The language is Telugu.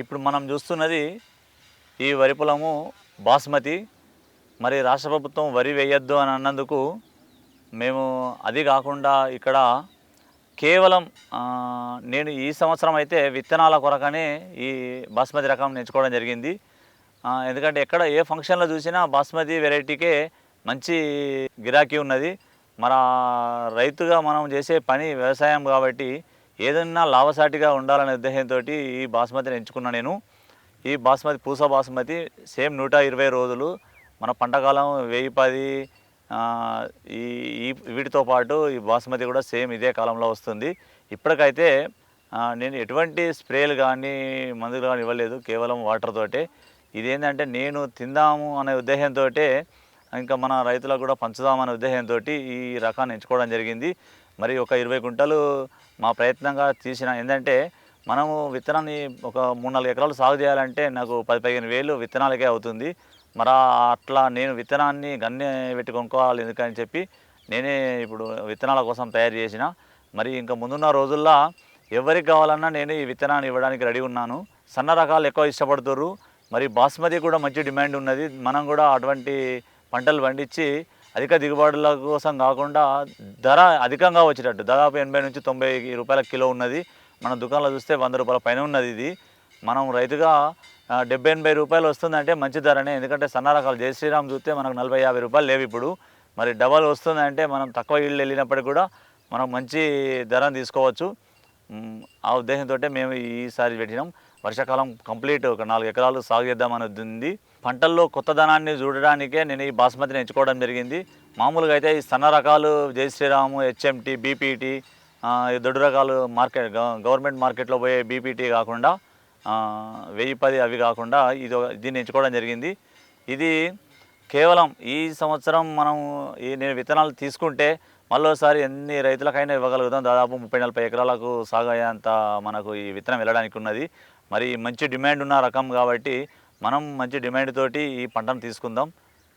ఇప్పుడు మనం చూస్తున్నది ఈ వరి పొలము బాస్మతి మరి రాష్ట్ర ప్రభుత్వం వరి వేయొద్దు అని అన్నందుకు మేము అది కాకుండా ఇక్కడ కేవలం నేను ఈ సంవత్సరం అయితే విత్తనాల కొరకనే ఈ బాస్మతి రకం నేర్చుకోవడం జరిగింది. ఎందుకంటే ఎక్కడ ఏ ఫంక్షన్లో చూసినా బాస్మతి వెరైటీకే మంచి గిరాకీ ఉన్నది. మన రైతుగా మనం చేసే పని వ్యవసాయం కాబట్టి ఏదైనా లాభసాటిగా ఉండాలనే ఉద్దేశంతో ఈ బాస్మతిని ఎంచుకున్నా నేను. ఈ బాస్మతి పూస బాస్మతి సేమ్ నూట ఇరవై రోజులు మన పంటకాలం వెయ్యి పది ఈ ఈ వీటితో పాటు ఈ బాస్మతి కూడా సేమ్ ఇదే కాలంలో వస్తుంది. ఇప్పటికైతే నేను ఎటువంటి స్ప్రేలు కానీ మందులు కానీ ఇవ్వలేదు కేవలం వాటర్ తోటే. ఇదేంటంటే నేను తిందాము అనే ఉద్దేశంతో ఇంకా మన రైతులకు కూడా పంచుదామనే ఉద్దేశంతో ఈ రకాన్ని ఎంచుకోవడం జరిగింది. మరి ఒక ఇరవై గుంటలు మా ప్రయత్నంగా తీసిన ఏంటంటే మనము విత్తనాన్ని ఒక మూడు నాలుగు ఎకరాలు సాగు చేయాలంటే నాకు పది పదిహేను వేలు విత్తనాలకే అవుతుంది. మరి అట్లా నేను విత్తనాన్ని గన్నె పెట్టి కొనుక్కోవాలి ఎందుకని చెప్పి నేనే ఇప్పుడు విత్తనాల కోసం తయారు చేసిన. మరి ఇంకా ముందున్న రోజుల్లో ఎవరికి కావాలన్నా నేను ఈ విత్తనాన్ని ఇవ్వడానికి రెడీ ఉన్నాను. సన్న రకాలు ఎక్కువ ఇష్టపడుతుర్రు. మరి బాస్మతి కూడా మంచి డిమాండ్ ఉన్నది. మనం కూడా అటువంటి పంటలు పండించి అధిక దిగుబడుల కోసం కాకుండా ధర అధికంగా వచ్చేటట్టు. దాదాపు ఎనభై నుంచి తొంభై రూపాయల కిలో ఉన్నది. మన దుకాణంలో చూస్తే వంద రూపాయల పైన ఉన్నది ఇది. మనం రైతుగా డెబ్బై ఎనభై రూపాయలు వస్తుందంటే మంచి ధరనే. ఎందుకంటే సన్న రకాలు జై శ్రీరామ్ చూస్తే మనకు నలభై యాభై రూపాయలు లేవు ఇప్పుడు. మరి డబల్ వస్తుందంటే మనం తక్కువ ఇళ్ళు వెళ్ళినప్పటికీ కూడా మనం మంచి ధరను తీసుకోవచ్చు. ఆ ఉద్దేశంతో మేము ఈసారి పెట్టినాం. వర్షాకాలం కంప్లీట్ ఒక నాలుగు ఎకరాలు సాగు చేద్దామని ఉంది. పంటల్లో కొత్తదనాన్ని చూడడానికే నేను ఈ బాస్మతిని ఎంచుకోవడం జరిగింది. మామూలుగా అయితే ఈ సన్న రకాలు జై శ్రీరాము హెచ్ఎంటి బీపీటీ ఈ దొడ్డు రకాలు మార్కెట్ గవర్నమెంట్ మార్కెట్లో పోయే బీపీటీ కాకుండా వెయ్యి పది అవి కాకుండా ఇది దీన్ని ఎంచుకోవడం జరిగింది. ఇది కేవలం ఈ సంవత్సరం మనం ఈ నేను విత్తనాలు తీసుకుంటే మళ్ళీసారి ఎన్ని రైతులకైనా ఇవ్వగలుగుతాం. దాదాపు ముప్పై నలభై ఎకరాలకు సాగు అయ్యేంత మనకు ఈ విత్తనం వెళ్ళడానికి ఉన్నది మరి మంచి డిమాండ్ ఉన్న రకం కాబట్టి మనం మంచి డిమాండ్ తోటి ఈ పంటను తీసుకుందాం.